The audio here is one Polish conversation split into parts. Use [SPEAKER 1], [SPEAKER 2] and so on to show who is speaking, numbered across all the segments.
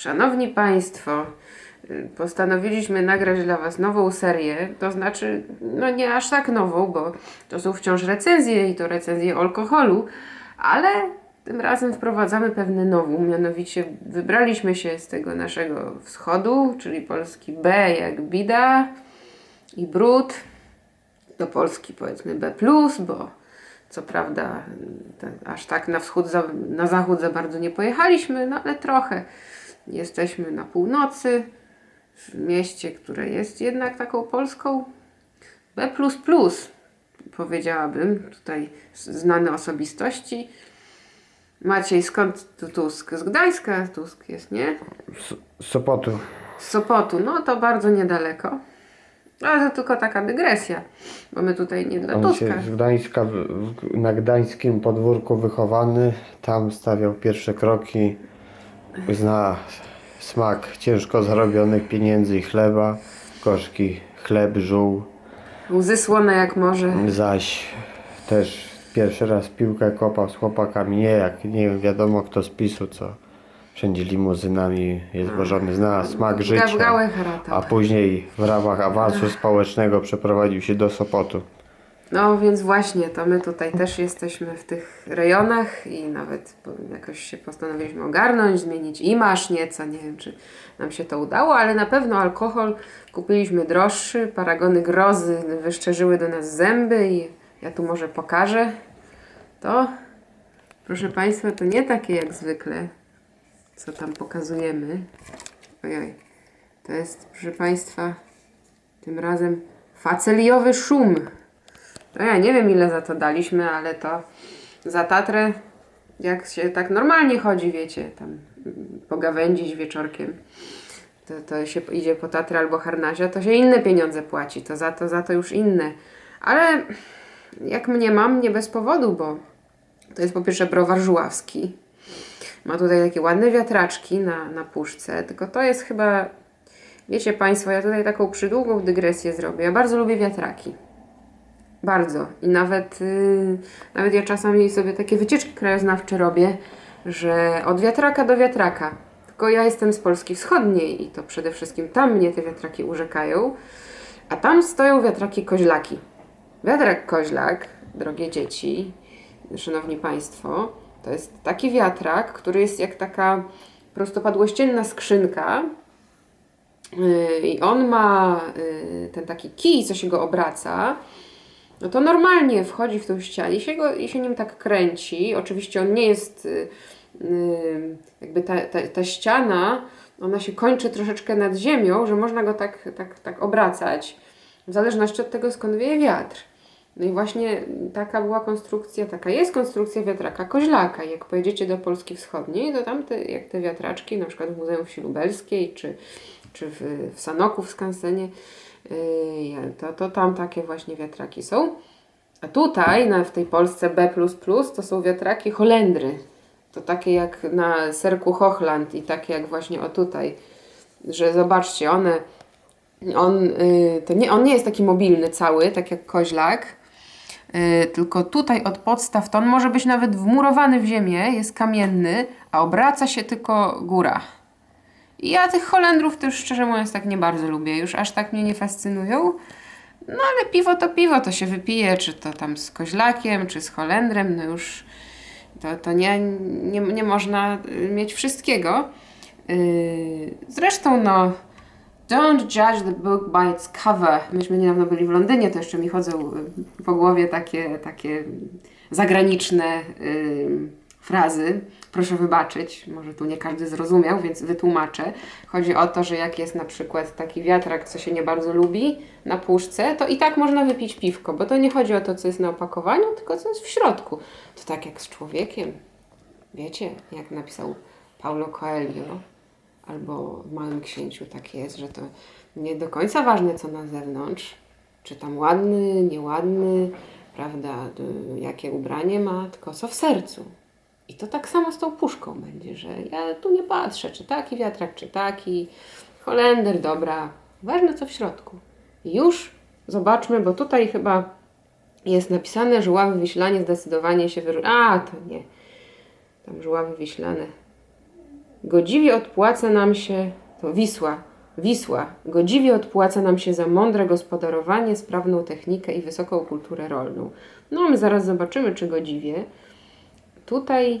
[SPEAKER 1] Szanowni Państwo, y, postanowiliśmy nagrać dla Was nową serię, to znaczy, no nie aż tak nową, bo to są wciąż recenzje i to recenzje alkoholu, ale tym razem wprowadzamy pewne nową, mianowicie wybraliśmy się z tego naszego wschodu, czyli Polski B jak bida i brud, do Polski powiedzmy B+, bo co prawda ten, aż tak na wschód, za, na zachód za bardzo nie pojechaliśmy, no ale trochę. Jesteśmy na północy, w mieście, które jest jednak taką Polską B++, powiedziałabym, tutaj znane osobistości. Maciej, skąd tu Tusk? Z Gdańska Tusk jest, nie?
[SPEAKER 2] Z Sopotu.
[SPEAKER 1] Z Sopotu, no to bardzo niedaleko. Ale to tylko taka dygresja, bo my tutaj nie dla
[SPEAKER 2] On
[SPEAKER 1] Tuska.
[SPEAKER 2] z Gdańska, w, na gdańskim podwórku wychowany. Tam stawiał pierwsze kroki. Zna smak ciężko zarobionych pieniędzy i chleba. Gorzki chleb żół.
[SPEAKER 1] Łzy słone jak morze.
[SPEAKER 2] Zaś też pierwszy raz piłkę kopał z chłopakami. Nie jak nie wiadomo kto z PiSu, co wszędzie limuzynami jest wożony. Zna smak życia. A później w ramach awansu społecznego przeprowadził się do Sopotu.
[SPEAKER 1] No więc właśnie, to my tutaj też jesteśmy w tych rejonach i nawet jakoś się postanowiliśmy ogarnąć, zmienić imaż nieco, nie wiem czy nam się to udało, ale na pewno alkohol kupiliśmy droższy, paragony grozy wyszczerzyły do nas zęby i ja tu może pokażę to. Proszę Państwa, to nie takie jak zwykle, co tam pokazujemy. Ojoj, to jest proszę Państwa tym razem faceliowy szum. To ja nie wiem ile za to daliśmy, ale to za Tatrę jak się tak normalnie chodzi, wiecie, tam pogawędzić wieczorkiem, to, to się idzie po Tatrę albo Harnazia, to się inne pieniądze płaci, to za to, za to już inne. Ale jak mnie mam, nie bez powodu, bo to jest po pierwsze browar żuławski. Ma tutaj takie ładne wiatraczki na, na puszce, tylko to jest chyba, wiecie Państwo, ja tutaj taką przydługą dygresję zrobię. Ja bardzo lubię wiatraki. Bardzo. I nawet, yy, nawet ja czasami sobie takie wycieczki krajoznawcze robię, że od wiatraka do wiatraka. Tylko ja jestem z Polski Wschodniej i to przede wszystkim tam mnie te wiatraki urzekają. A tam stoją wiatraki koźlaki. Wiatrak koźlak, drogie dzieci, szanowni państwo, to jest taki wiatrak, który jest jak taka prostopadłościenna skrzynka, Yy, i on ma yy, ten taki kij, co się go obraca, no to normalnie wchodzi w tą ścianę i się, go, i się nim tak kręci. Oczywiście on nie jest, yy, jakby ta, ta, ta ściana, ona się kończy troszeczkę nad ziemią, że można go tak, tak, tak obracać, w zależności od tego, skąd wieje wiatr. No i właśnie taka była konstrukcja, taka jest konstrukcja wiatraka koźlaka. Jak pojedziecie do Polski Wschodniej, to tam te, jak te wiatraczki, na przykład w Muzeum Wsi Lubelskiej, czy, czy w, w Sanoku w Skansenie, to, to tam takie właśnie wiatraki są. A tutaj, na, w tej Polsce B++, to są wiatraki Holendry. To takie jak na serku Hochland i takie jak właśnie o tutaj, że zobaczcie, one, on, yy, to nie, on nie jest taki mobilny cały, tak jak koźlak, yy, tylko tutaj od podstaw to on może być nawet wmurowany w ziemię, jest kamienny, a obraca się tylko góra. Ja tych Holendrów też szczerze mówiąc tak nie bardzo lubię, już aż tak mnie nie fascynują. No ale piwo to piwo, to się wypije, czy to tam z koźlakiem, czy z Holendrem, no już to, to nie, nie, nie można y, mieć wszystkiego. Yy, zresztą no, don't judge the book by its cover. Myśmy niedawno byli w Londynie, to jeszcze mi chodzą y, po głowie takie, takie zagraniczne y, frazy. Proszę wybaczyć, może tu nie każdy zrozumiał, więc wytłumaczę. Chodzi o to, że jak jest na przykład taki wiatrak, co się nie bardzo lubi na puszce, to i tak można wypić piwko, bo to nie chodzi o to, co jest na opakowaniu, tylko co jest w środku. To tak jak z człowiekiem. Wiecie, jak napisał Paulo Coelho, albo w Małym Księciu tak jest, że to nie do końca ważne, co na zewnątrz, czy tam ładny, nieładny, prawda, jakie ubranie ma, tylko co w sercu. I to tak samo z tą puszką będzie, że ja tu nie patrzę, czy taki wiatrak, czy taki, Holender, dobra, ważne co w środku. Już zobaczmy, bo tutaj chyba jest napisane, że ławy wiślanie zdecydowanie się wyróżnia. A, to nie. Tam żuławy wiślane Godziwie odpłaca nam się, to Wisła, Wisła, godziwie odpłaca nam się za mądre gospodarowanie, sprawną technikę i wysoką kulturę rolną. No, my zaraz zobaczymy, czy godziwie. Tutaj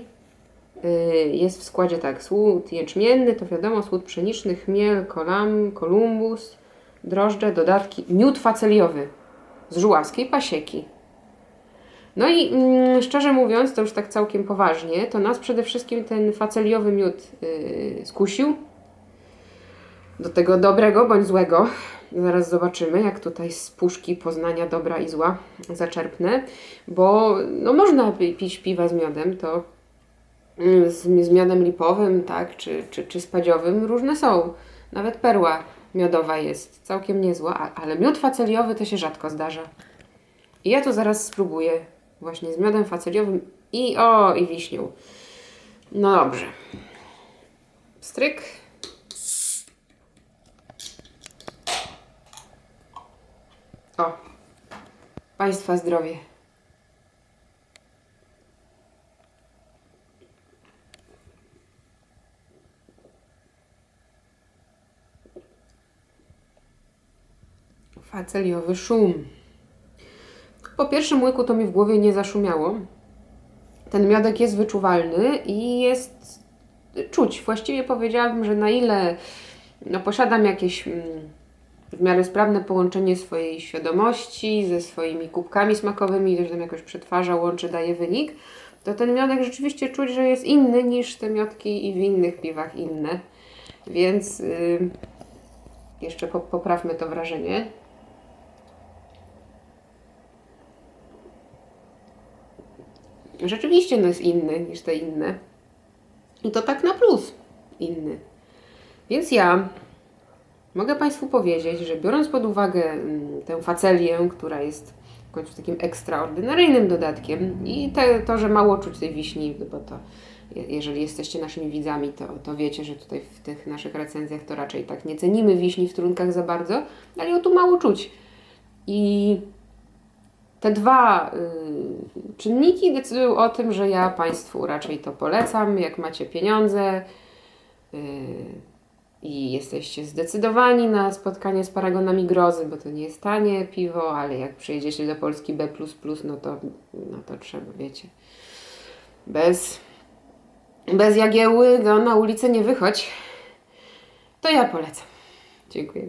[SPEAKER 1] y, jest w składzie tak, słód jęczmienny, to wiadomo, słód pszeniczny, chmiel, kolam, kolumbus, drożdże, dodatki, miód faceliowy z żuławskiej pasieki. No i mm, szczerze mówiąc, to już tak całkiem poważnie, to nas przede wszystkim ten faceliowy miód yy, skusił. Do tego dobrego bądź złego. Zaraz zobaczymy, jak tutaj z puszki poznania dobra i zła zaczerpnę, bo no, można pi- pić piwa z miodem, to mm, z, z miodem lipowym, tak, czy, czy, czy spadziowym różne są. Nawet perła miodowa jest całkiem niezła, ale miód faceliowy to się rzadko zdarza. I ja tu zaraz spróbuję właśnie z miodem faceliowym i o, i wiśnią. No dobrze. Stryk. O. Państwa zdrowie. Faceliowy szum. Po pierwszym łyku to mi w głowie nie zaszumiało. Ten miodek jest wyczuwalny i jest czuć. Właściwie powiedziałabym, że na ile no, posiadam jakieś mm, w miarę sprawne połączenie swojej świadomości ze swoimi kubkami smakowymi, że tam jakoś przetwarza, łączy, daje wynik, to ten miodek rzeczywiście czuć, że jest inny niż te miodki i w innych piwach inne. Więc y, jeszcze po, poprawmy to wrażenie. rzeczywiście no jest inny niż te inne. I to tak na plus inny. Więc ja mogę Państwu powiedzieć, że biorąc pod uwagę mm, tę facelię, która jest w końcu takim ekstraordynaryjnym dodatkiem i te, to, że mało czuć tej wiśni, no bo to je- jeżeli jesteście naszymi widzami, to, to wiecie, że tutaj w tych naszych recenzjach to raczej tak nie cenimy wiśni w trunkach za bardzo, ale ją tu mało czuć. I te dwa y, czynniki decydują o tym, że ja Państwu raczej to polecam. Jak macie pieniądze y, i jesteście zdecydowani na spotkanie z paragonami grozy, bo to nie jest tanie piwo, ale jak przyjedziecie do Polski B, no to, no to trzeba, wiecie. Bez, bez jagieły no, na ulicę nie wychodź. To ja polecam. Dziękuję.